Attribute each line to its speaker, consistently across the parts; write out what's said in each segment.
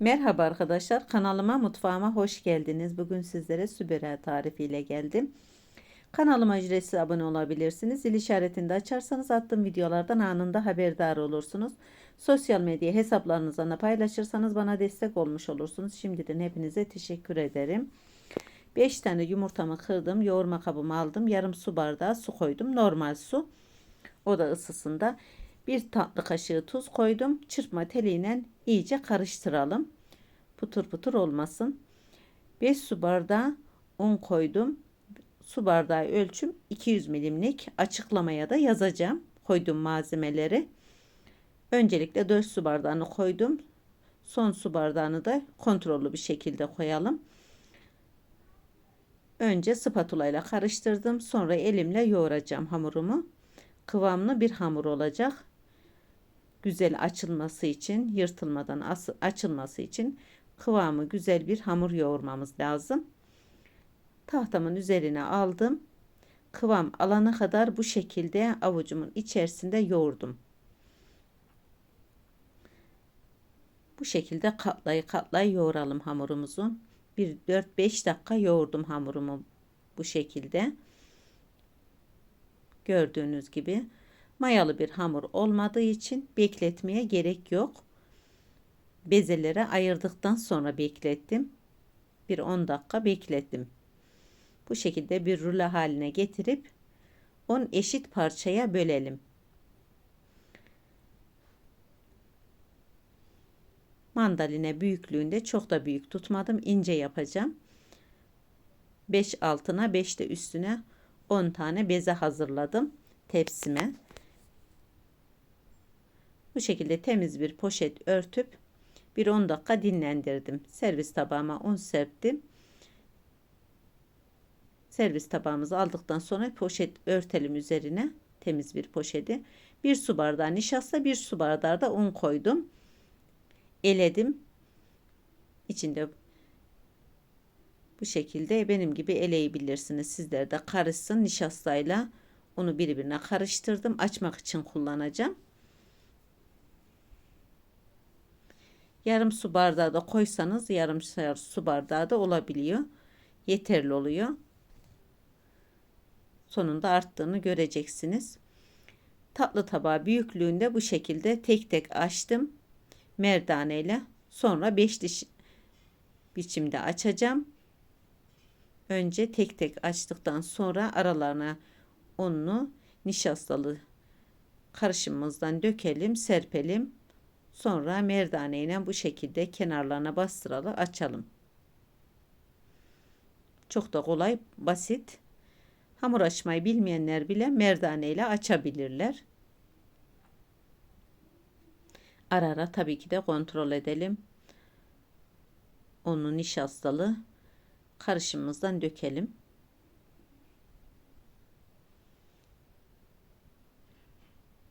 Speaker 1: Merhaba arkadaşlar kanalıma mutfağıma hoş geldiniz. Bugün sizlere sübera tarifiyle geldim. Kanalıma ücretsiz abone olabilirsiniz. Zil işaretini de açarsanız attığım videolardan anında haberdar olursunuz. Sosyal medya hesaplarınızdan da paylaşırsanız bana destek olmuş olursunuz. Şimdiden hepinize teşekkür ederim. 5 tane yumurtamı kırdım. Yoğurma kabımı aldım. Yarım su bardağı su koydum. Normal su. O da ısısında. Bir tatlı kaşığı tuz koydum. Çırpma teliyle iyice karıştıralım. Putur putur olmasın. 5 su bardağı un koydum. Su bardağı ölçüm 200 milimlik. Açıklamaya da yazacağım. Koydum malzemeleri. Öncelikle 4 su bardağını koydum. Son su bardağını da kontrollü bir şekilde koyalım. Önce spatula ile karıştırdım. Sonra elimle yoğuracağım hamurumu. Kıvamlı bir hamur olacak güzel açılması için, yırtılmadan açılması için kıvamı güzel bir hamur yoğurmamız lazım. Tahtamın üzerine aldım. Kıvam alana kadar bu şekilde avucumun içerisinde yoğurdum. Bu şekilde katlay katlay yoğuralım hamurumuzu. Bir 4-5 dakika yoğurdum hamurumu bu şekilde. Gördüğünüz gibi Mayalı bir hamur olmadığı için bekletmeye gerek yok. Bezelere ayırdıktan sonra beklettim. Bir 10 dakika beklettim. Bu şekilde bir rulo haline getirip 10 eşit parçaya bölelim. Mandalina büyüklüğünde çok da büyük tutmadım. ince yapacağım. 5 altına 5 de üstüne 10 tane beze hazırladım tepsime. Bu şekilde temiz bir poşet örtüp bir 10 dakika dinlendirdim. Servis tabağıma un serptim. Servis tabağımızı aldıktan sonra poşet örtelim üzerine. Temiz bir poşeti. Bir su bardağı nişasta, bir su bardağı da un koydum. Eledim. İçinde bu şekilde benim gibi eleyebilirsiniz. Sizler de karışsın nişastayla onu birbirine karıştırdım. Açmak için kullanacağım. Yarım su bardağı da koysanız yarım su bardağı da olabiliyor. Yeterli oluyor. Sonunda arttığını göreceksiniz. Tatlı tabağı büyüklüğünde bu şekilde tek tek açtım. Merdane ile sonra beş diş biçimde açacağım. Önce tek tek açtıktan sonra aralarına unlu nişastalı karışımımızdan dökelim, serpelim. Sonra merdane ile bu şekilde kenarlarına bastıralı açalım. Çok da kolay, basit. Hamur açmayı bilmeyenler bile merdane ile açabilirler. Ara ara tabii ki de kontrol edelim. Onu nişastalı karışımımızdan dökelim.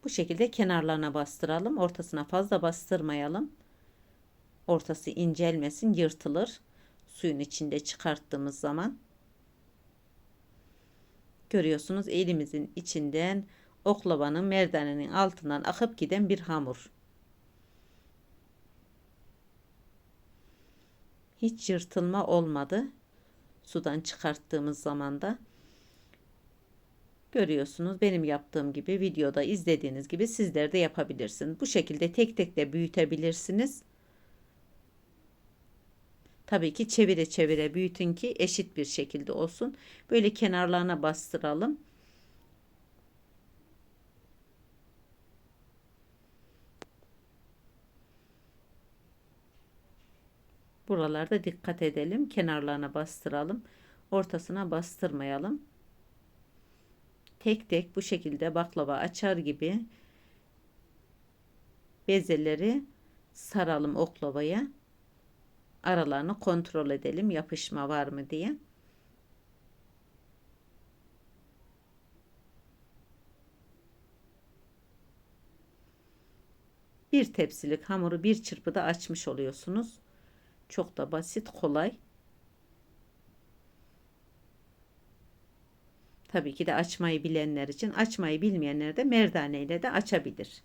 Speaker 1: Bu şekilde kenarlarına bastıralım. Ortasına fazla bastırmayalım. Ortası incelmesin, yırtılır. Suyun içinde çıkarttığımız zaman. Görüyorsunuz elimizin içinden oklavanın merdanenin altından akıp giden bir hamur. Hiç yırtılma olmadı. Sudan çıkarttığımız zaman da Görüyorsunuz benim yaptığım gibi videoda izlediğiniz gibi sizler de yapabilirsiniz. Bu şekilde tek tek de büyütebilirsiniz. Tabii ki çevire çevire büyütün ki eşit bir şekilde olsun. Böyle kenarlarına bastıralım. Buralarda dikkat edelim. Kenarlarına bastıralım. Ortasına bastırmayalım tek tek bu şekilde baklava açar gibi bezeleri saralım oklavaya. Aralarını kontrol edelim yapışma var mı diye. Bir tepsilik hamuru bir çırpıda açmış oluyorsunuz. Çok da basit, kolay. Tabii ki de açmayı bilenler için açmayı bilmeyenler de merdane ile de açabilir.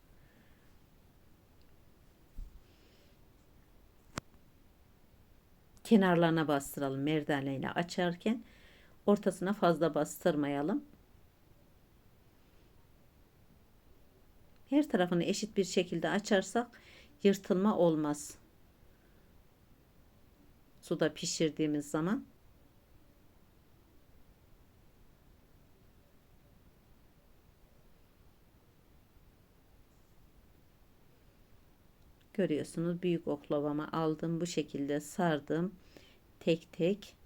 Speaker 1: kenarlarına bastıralım merdaneyle açarken. Ortasına fazla bastırmayalım. Her tarafını eşit bir şekilde açarsak yırtılma olmaz. Suda pişirdiğimiz zaman. Görüyorsunuz büyük oklavamı aldım. Bu şekilde sardım. Tek tek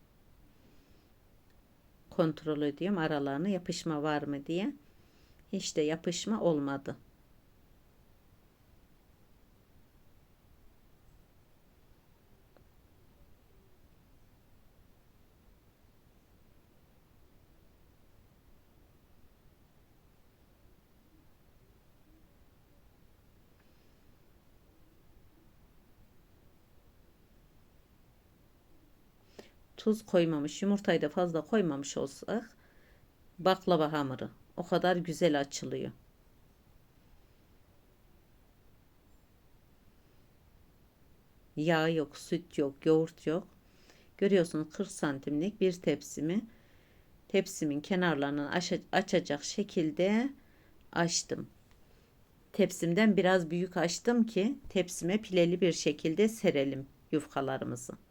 Speaker 1: kontrol ediyorum aralarına yapışma var mı diye. Hiç de yapışma olmadı. Tuz koymamış, yumurtayı da fazla koymamış olsak baklava hamuru o kadar güzel açılıyor. Yağ yok, süt yok, yoğurt yok. Görüyorsunuz 40 santimlik bir tepsimi tepsimin kenarlarını açacak şekilde açtım. Tepsimden biraz büyük açtım ki tepsime pileli bir şekilde serelim yufkalarımızı.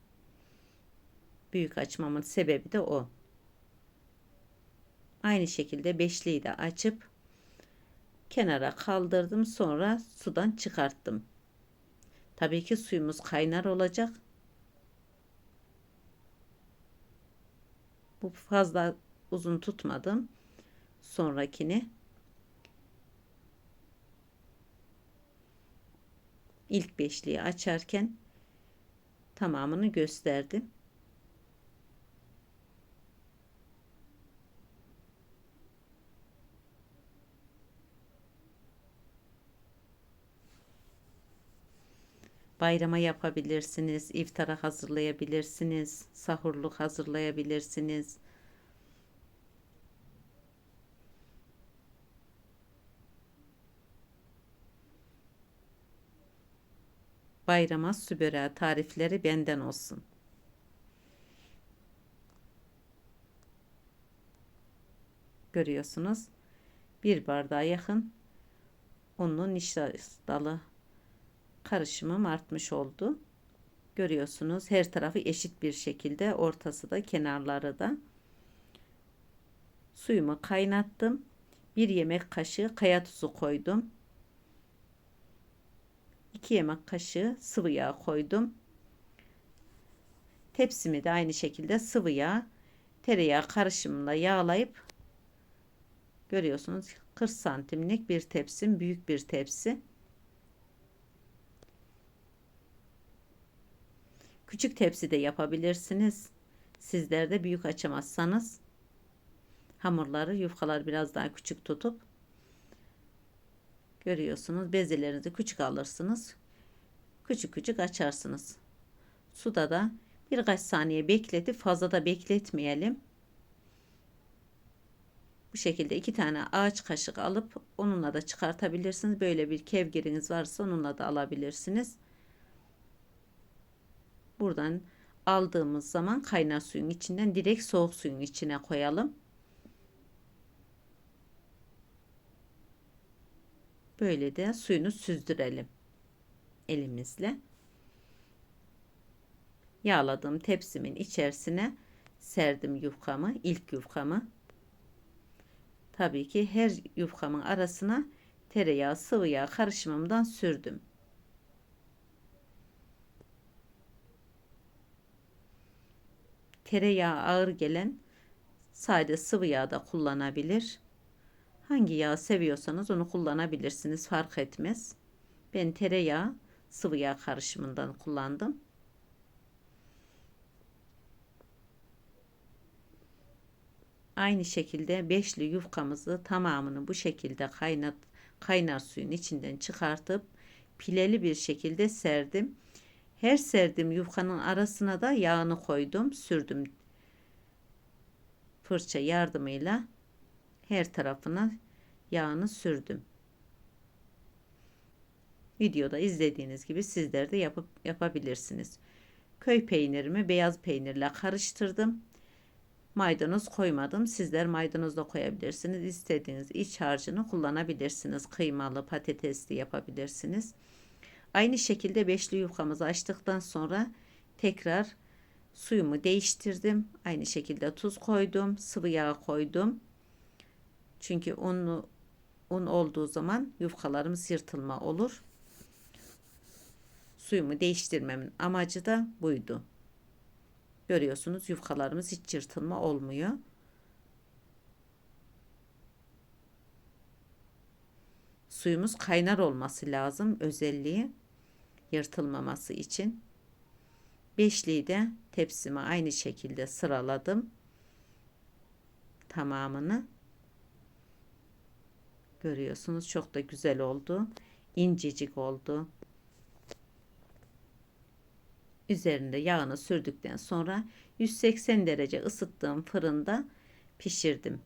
Speaker 1: Büyük açmamın sebebi de o. Aynı şekilde beşliği de açıp kenara kaldırdım sonra sudan çıkarttım. Tabii ki suyumuz kaynar olacak. Bu fazla uzun tutmadım. Sonrakini ilk beşliği açarken tamamını gösterdim. Bayrama yapabilirsiniz, iftara hazırlayabilirsiniz, sahurluk hazırlayabilirsiniz. Bayrama sübera tarifleri benden olsun. Görüyorsunuz. Bir bardağa yakın unlu nişastalı karışımım artmış oldu. Görüyorsunuz her tarafı eşit bir şekilde ortası da kenarları da. Suyumu kaynattım. Bir yemek kaşığı kaya tuzu koydum. 2 yemek kaşığı sıvı yağ koydum. Tepsimi de aynı şekilde sıvı yağ, tereyağı karışımla yağlayıp görüyorsunuz 40 santimlik bir tepsim, büyük bir tepsi. Küçük tepsi de yapabilirsiniz. Sizler de büyük açamazsanız hamurları yufkalar biraz daha küçük tutup görüyorsunuz bezelerinizi küçük alırsınız. Küçük küçük açarsınız. Suda da birkaç saniye bekletip fazla da bekletmeyelim. Bu şekilde iki tane ağaç kaşık alıp onunla da çıkartabilirsiniz. Böyle bir kevgiriniz varsa onunla da alabilirsiniz. Buradan aldığımız zaman kaynar suyun içinden direkt soğuk suyun içine koyalım. Böyle de suyunu süzdürelim elimizle. Yağladığım tepsimin içerisine serdim yufkamı, ilk yufkamı. Tabii ki her yufkamın arasına tereyağı, sıvı yağ karışımımdan sürdüm. Tereyağı ağır gelen sade sıvı yağ da kullanabilir. Hangi yağ seviyorsanız onu kullanabilirsiniz fark etmez. Ben tereyağı sıvı yağ karışımından kullandım. Aynı şekilde beşli yufkamızı tamamını bu şekilde kaynat kaynar suyun içinden çıkartıp pileli bir şekilde serdim. Her serdiğim yufkanın arasına da yağını koydum, sürdüm. Fırça yardımıyla her tarafına yağını sürdüm. Videoda izlediğiniz gibi sizler de yapıp yapabilirsiniz. Köy peynirimi beyaz peynirle karıştırdım. Maydanoz koymadım. Sizler maydanoz da koyabilirsiniz. İstediğiniz iç harcını kullanabilirsiniz. Kıymalı, patatesli yapabilirsiniz. Aynı şekilde beşli yufkamızı açtıktan sonra tekrar suyumu değiştirdim. Aynı şekilde tuz koydum, sıvı yağ koydum. Çünkü unlu un olduğu zaman yufkalarımız yırtılma olur. Suyumu değiştirmemin amacı da buydu. Görüyorsunuz yufkalarımız hiç yırtılma olmuyor. Suyumuz kaynar olması lazım özelliği yırtılmaması için. Beşliği de tepsime aynı şekilde sıraladım. Tamamını. Görüyorsunuz çok da güzel oldu. İncecik oldu. Üzerinde yağını sürdükten sonra 180 derece ısıttığım fırında pişirdim.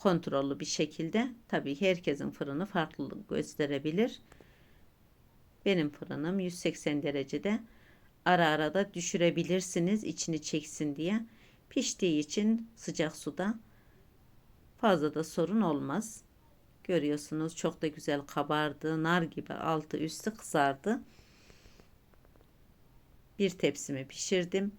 Speaker 1: Kontrollü bir şekilde. Tabii herkesin fırını farklılık gösterebilir. Benim fırınım 180 derecede. Ara ara da düşürebilirsiniz içini çeksin diye. Piştiği için sıcak suda fazla da sorun olmaz. Görüyorsunuz çok da güzel kabardı. Nar gibi altı üstü kızardı. Bir tepsimi pişirdim.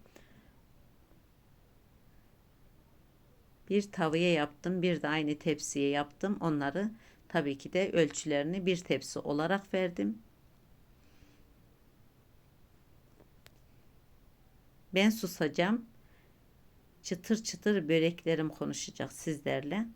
Speaker 1: Bir tavaya yaptım. Bir de aynı tepsiye yaptım. Onları tabii ki de ölçülerini bir tepsi olarak verdim. Ben susacağım. Çıtır çıtır böreklerim konuşacak sizlerle.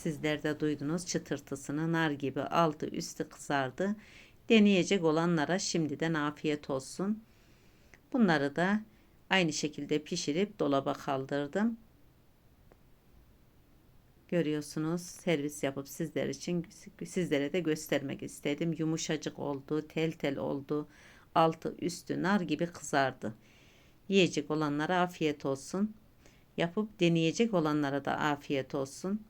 Speaker 1: Sizler de duydunuz çıtırtısını nar gibi altı üstü kızardı. Deneyecek olanlara şimdiden afiyet olsun. Bunları da aynı şekilde pişirip dolaba kaldırdım. Görüyorsunuz servis yapıp sizler için sizlere de göstermek istedim. Yumuşacık oldu, tel tel oldu. Altı üstü nar gibi kızardı. Yiyecek olanlara afiyet olsun. Yapıp deneyecek olanlara da afiyet olsun.